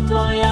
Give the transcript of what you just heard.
to ja